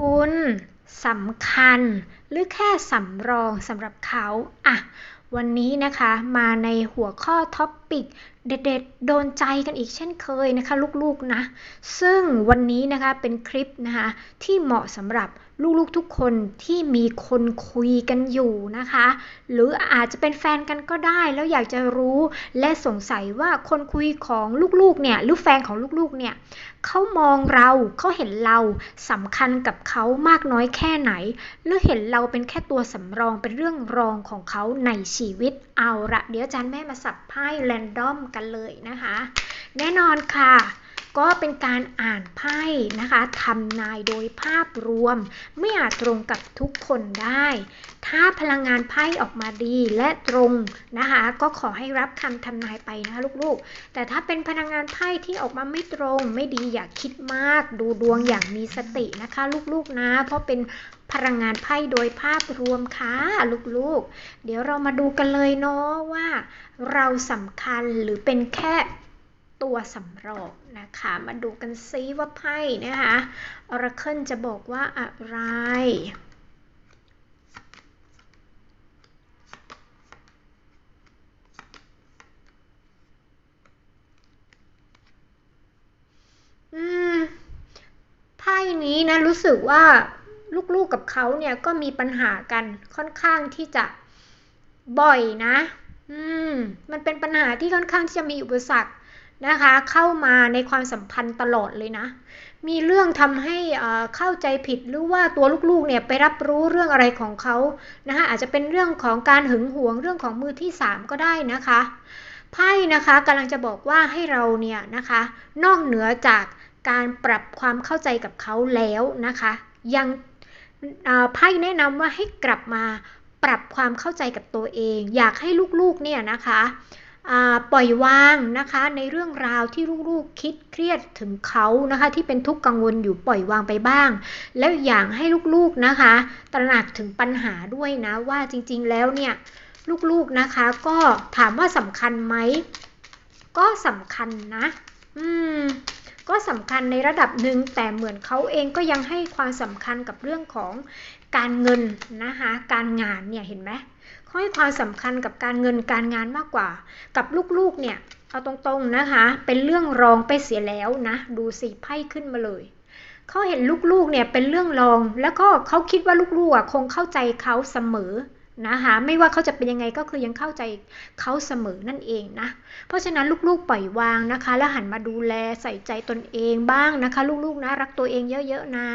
คุณสำคัญหรือแค่สำรองสำหรับเขาอะ วันนี้นะคะมาในหัวข้อท็อปปิกเด็ดๆ โดนใจกันอีกเช่นเคยนะคะ ลูกๆนะ ซึ่งวันนี้นะคะเป็นคลิปนะคะที่เหมาะสำหรับลูกๆทุกคนที่มีคนคุยกันอยู่นะคะ หรืออาจจะเป็นแฟนกันก็ได้ แล้วอยากจะรู้และสงสัยว่าคนคุยของลูกๆเนี่ยหรือแฟนของลูกๆเนี่ยเขามองเราเขาเห็นเราสำคัญกับเขามากน้อยแค่ไหน หรือเห็นเราเป็นแค่ตัวสำรองเป็นเรื่องรองของเขาในชีวิตเอาละเดี๋ยวอาจารย์แม่มาสับไพ่แรนดอมกันเลยนะคะ แน่นอนค่ะ ก็เป็นการอ่านไพ่นะคะทำนายโดยภาพรวม ไม่อาจตรงกับทุกคนได้ ถ้าพลังงานไพ่ออกมาดีและตรงนะคะ ก็ขอให้รับคำทำนายไปนะคะลูกๆ แต่ถ้าเป็นพลังงานไพ่ที่ออกมาไม่ตรงไม่ดีอย่าคิดมาก ดูดวงอย่างมีสตินะคะ ลูกๆนะ เพราะเป็นพลังงานไพ่โดยภาพรวมค่ะลูกๆ เดี๋ยวเรามาดูกันเลยเนาะว่า เราสำคัญหรือเป็นแค่ ตัวสำรองนะคะ มาดูกันซิว่าไพ่นะคะออร์เคิลจะบอกว่าอะไรอืมไพ่นี้นะรู้สึกว่าลูกๆกับเขาเนี่ยก็มีปัญหากันค่อนข้างที่จะบ่อยนะ อืม มันเป็นปัญหาที่ค่อนข้างที่จะมีอุปสรรค นะคะ เข้ามาในความสัมพันธ์ตลอดเลยนะ มีเรื่องทำให้เข้าใจผิดหรือว่าตัวลูกๆเนี่ยไปรับรู้เรื่องอะไรของเขานะคะอาจจะเป็นเรื่องของการหึงหวงเรื่องของมือที่สามก็ได้นะคะไพ่นะคะกำลังจะบอกว่าให้เราเนี่ยนะคะ นอกเหนือจากการปรับความเข้าใจกับเขาแล้วนะคะ ยังไพ่แนะนำว่าให้กลับมาปรับความเข้าใจกับตัวเอง อยากให้ลูกๆเนี่ยนะคะ ปล่อยวางนะคะในเรื่องราวที่ลูกๆคิดเครียดถึงเขานะคะ ที่เป็นทุกข์กังวลอยู่ปล่อยวางไปบ้าง แล้วอย่างให้ลูกๆนะคะ ตระหนักถึงปัญหาด้วยนะว่าจริงๆแล้วเนี่ยลูกๆนะคะก็ถามว่าสำคัญไหมก็สำคัญนะ อืม สำคัญในระดับหนึ่งแต่เหมือนเขาเองก็ยังให้ความสำคัญกับเรื่องของการเงินนะคะการงานเนี่ยเห็นไหมเขาให้ความสำคัญกับการเงินการงานมากกว่า กับลูกๆเนี่ยเอาตรงๆนะคะ เป็นเรื่องรองไปเสียแล้วนะ ดูสีไพ่ขึ้นมาเลยเขาเห็นลูกๆเนี่ยเป็นเรื่องรอง แล้วก็เขาคิดว่าลูกๆคงเข้าใจเขาเสมอ นะคะไม่ว่าเขาจะเป็นยังไงก็คือยังเข้าใจเขาเสมอนั่นเองนะ เพราะฉะนั้นลูกๆปล่อยวางนะคะ แล้วหันมาดูแลใส่ใจตนเองบ้างนะคะ ลูกๆนะรักตัวเองเยอะๆนะ